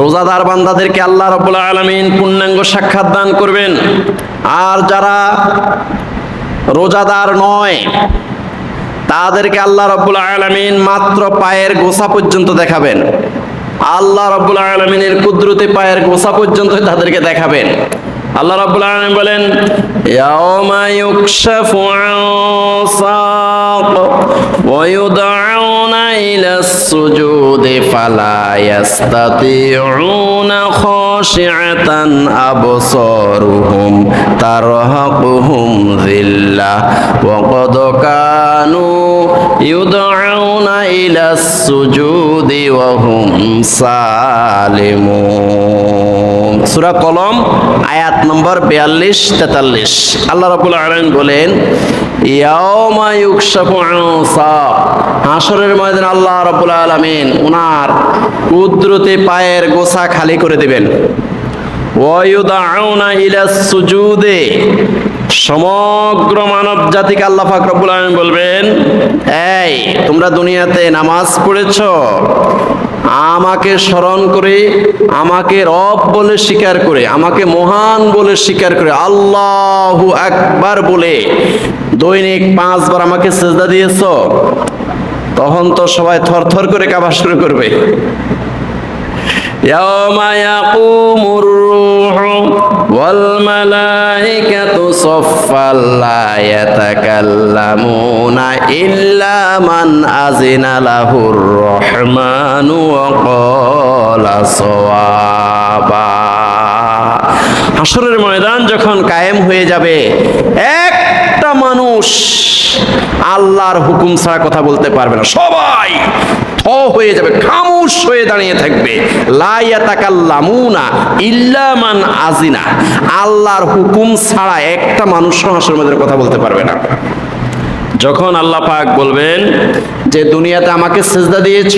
রোজাদার বান্দাদেরকে আল্লাহ রব্বুল আলমিন পূর্ণাঙ্গ সাক্ষাৎ দান করবেন। আর যারা রোজাদার নয়, তাদেরকে আল্লাহ রব্বুল আলমিন মাত্র পায়ের গোসা পর্যন্ত দেখাবেন। আল্লাহ রব্বুল আলমিনের কুদরতে পায়ের গোসা পর্যন্ত তাদেরকে দেখাবেন। আল্লাহ রাব্বুল আলামিন বলেন ইয়াউমা ইউকশাফু আন সাক ওয়া ইলা সুজুদি ফালা ইয়াস্তাতিউনা খাশিআতান ইউদআউনা ইলা সুজুদি ওয়া হুম সালিমুন। সূরা কলম, আয়াত নম্বর বিয়াল্লিশ, তেতাল্লিশ। আল্লাহ রাবুল আলম বলেন। হাসরের ময়দান আল্লাহ রাবুল আলমিন ওনার কুদরতে পায়ের গোসা খালি করে দিবেন। সুজুদে। সমগ্র মানব জাতিকে আল্লাহ পাক রব্বুল আলামিন বলবেন, এই, তোমরা দুনিয়াতে নামাজ পড়েছ, আমাকে স্মরণ করে, আমাকে রব বলে স্বীকার করে, আমাকে মহান বলে স্বীকার করে, আল্লাহু একবার বলে দৈনিক পাঁচবার আমাকে সেজদা দিয়েছ, তখন তো সবাই থরথর করে কাবা শুরু করবে। يوم يقوم الروح والملائكة صفا لا يتكلمون إلا من أذن له الرحمن وقال صوابا হাসরের ময়দান যখন কায়েম হয়ে যাবে একটা মানুষ আল্লাহর হুকুম ছাড়া কথা বলতে পারবে না। সবাই থ হয়ে যাবে, খামোশ হয়ে দাঁড়িয়ে থাকবে। লাইয়াতাকাল্লামুনা ইল্লামান আজিনা আল্লাহর হুকুম ছাড়া একটা মানুষ হাসরের মধ্যে কথা বলতে পারবে না। যখন আল্লাহ পাক বলবেন যে, দুনিয়াতে আমাকে সেজদা দিয়েছ?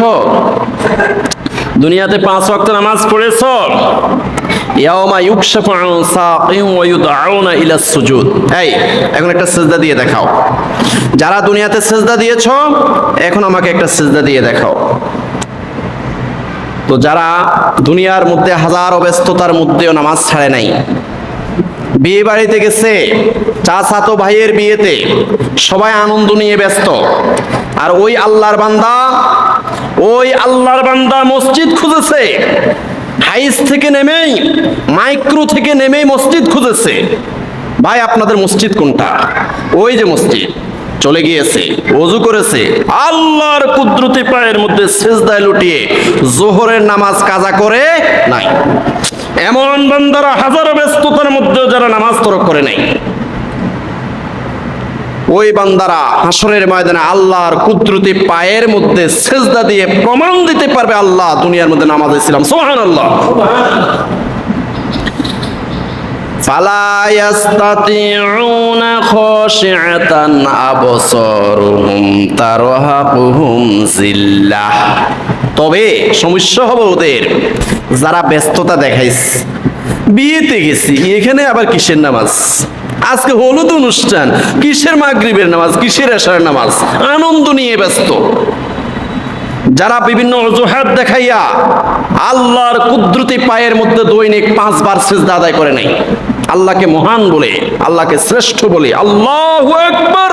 দুনিয়াতে পাঁচ ওয়াক্ত নামাজ পড়েছো? ইয়াওমা ইউকশাফু আন সাকিন ওয়া এখন একটা সেজদা দিয়ে দেখাও। যারা দুনিয়াতে সেজদা দিয়েছ, এখন আমাকে একটা সেজদা দিয়ে দেখাও। তো যারা দুনিয়ার মধ্যে হাজারো ব্যস্ততার মধ্যেও নামাজ ছাড়ে নাই, বিয়ে বাড়িতে গেছে, চাচাতো ভাইয়ের বিয়েতে সবাই আনন্দ নিয়ে ব্যস্ত, আর ওই আল্লাহর বান্দা, ওই আল্লাহর বান্দা মসজিদ খুঁজেছে হাইস থেকে নেমেই, মাইক্রো থেকে নেমেই মসজিদ খুঁজেছে। ভাই, আপনাদের মসজিদ কোনটা? ওই যে মসজিদ, চলে গিয়েছে, অজু করেছে। আল্লাহর কুদরতি পায়ের মধ্যে সেজদায় লুটিয়ে জোহরের নামাজ কাজা করে নাই। এমন বান্দারা হাজার ব্যস্ততার মধ্যেও যারা নামাজ তরক করে নাই। ওই বান্দারা হাসরের ময়দানে আল্লাহর কুদরতি পায়ের মধ্যে সেজদা দিয়ে প্রমাণ দিতে পারবে আল্লাহ দুনিয়ার মধ্যে নামাজে ছিলাম সোহান আল্লাহ فلا يستطيعون خاشعة أبصارهم ترهقهم ذلة তবে সমস্যা হবে ওদের যারা ব্যস্ততা দেখাইছে বিয়েতে গেছি এখানে আবার কিসের নামাজ আজকে হলুদ অনুষ্ঠান, কিসের মাগরিবের নামাজ, কিসের এশারের নামাজ? আনন্দ নিয়ে ব্যস্ত। যারা বিভিন্ন অজুহাত দেখাইয়া আল্লাহর কুদরতি পায়ের মধ্যে দৈনিক পাঁচবার সেজদা আদায় করে নাই। আল্লাহকে মহান বলে, আল্লাহকে শ্রেষ্ঠ বলে, আল্লাহ একবার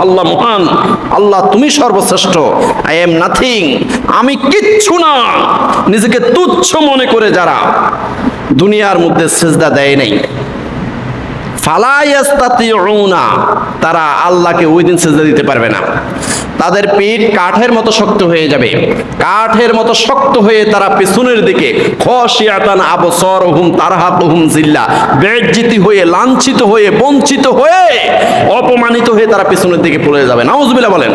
আল্লাহ মহান, আল্লাহ তুমি সর্বশ্রেষ্ঠ আই এম নাথিং আমি কিচ্ছু না। নিজেকে তুচ্ছ মনে করে যারা দুনিয়ার মধ্যে সেজদা দেয় নাই। ফালাইয়াস্তাতিউনা তারা আল্লাহকে ওই দিন সেজদা দিতে পারবে না। তাদের পিঠ কাঠের মতো শক্ত হয়ে যাবে। কাঠের মতো শক্ত হয়ে তারা পেছনের দিকে খসিয়াতান আবসরহুম, তারহাতুহুম জিল্লা, বেজ্জিতি হয়ে, লাঞ্ছিত হয়ে, বঞ্চিত হয়ে, অপমানিত হয়ে তারা পেছনের দিকে পড়ে যাবে। নাউজুবিল্লাহ বলেন।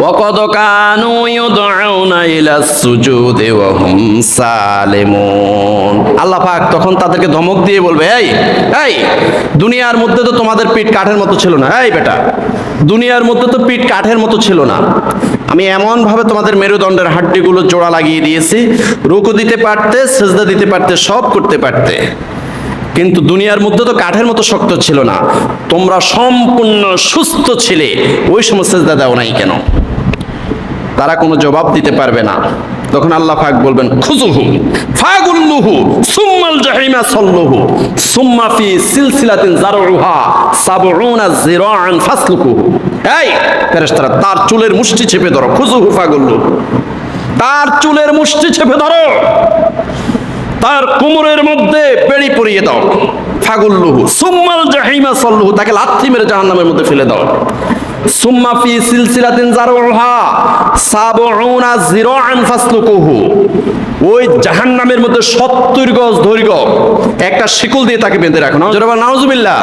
وقد كانوا يدعون إلى السجود وهم سالمون আল্লাহ পাক তখন তাদেরকে ধমক দিয়ে বলবে এই এই দুনিয়ার মধ্যে তো তোমাদের পিঠ কাঠের মতো ছিল না এই বেটা দুনিয়ার মধ্যে তো পিঠ কাঠের মতো ছিল না আমি এমন ভাবে তোমাদের মেরুদণ্ডের হাড্ডিগুলো জোড়া লাগিয়ে দিয়েছি রুকু দিতে পারতে সেজদা দিতে পারতে সব করতে পারতে কিন্তু দুনিয়ার মধ্যে তো কাঠের মতো শক্ত ছিল না। তোমরা সম্পূর্ণ সুস্থ ছিলে। ওই সময় সেজদা দাও নাই কেন? তারা কোনো জবাব দিতে পারবে না। তখন আল্লাহ পাক বলবেন খুজুহু ফাগুল্লুহু, সুম্মাল জাহিমা সল্লুহু, সুম্মা ফি সিলসিলাতিন জারউহা সাবউনা জিরাআন ফাসলুকু। এই ফেরেশতারা, তার চুলের মুষ্টি চেপে ধরো। খুজুহু ফাগুল্লুহু তার চুলের মুষ্টি চেপে ধরো। তার কোমরের মধ্যে বেড়ি পরিয়ে দাও। ফাগুল্লুহু। সুম্মাল জাহিমা সল্লুহু, তাকে লাথি মেরে জাহান্নামের মধ্যে ফেলে দাও। সুম্মা ফি সিলসিলাতিন জারউহা সাবউনা জিরাআন ফাসলুকুহু। ওই জাহান্নামের মধ্যে 70 গজ দৈর্ঘ্য, একটা শিকল দিয়ে তাকে বেঁধে রাখো। না নাউজুবিল্লাহ।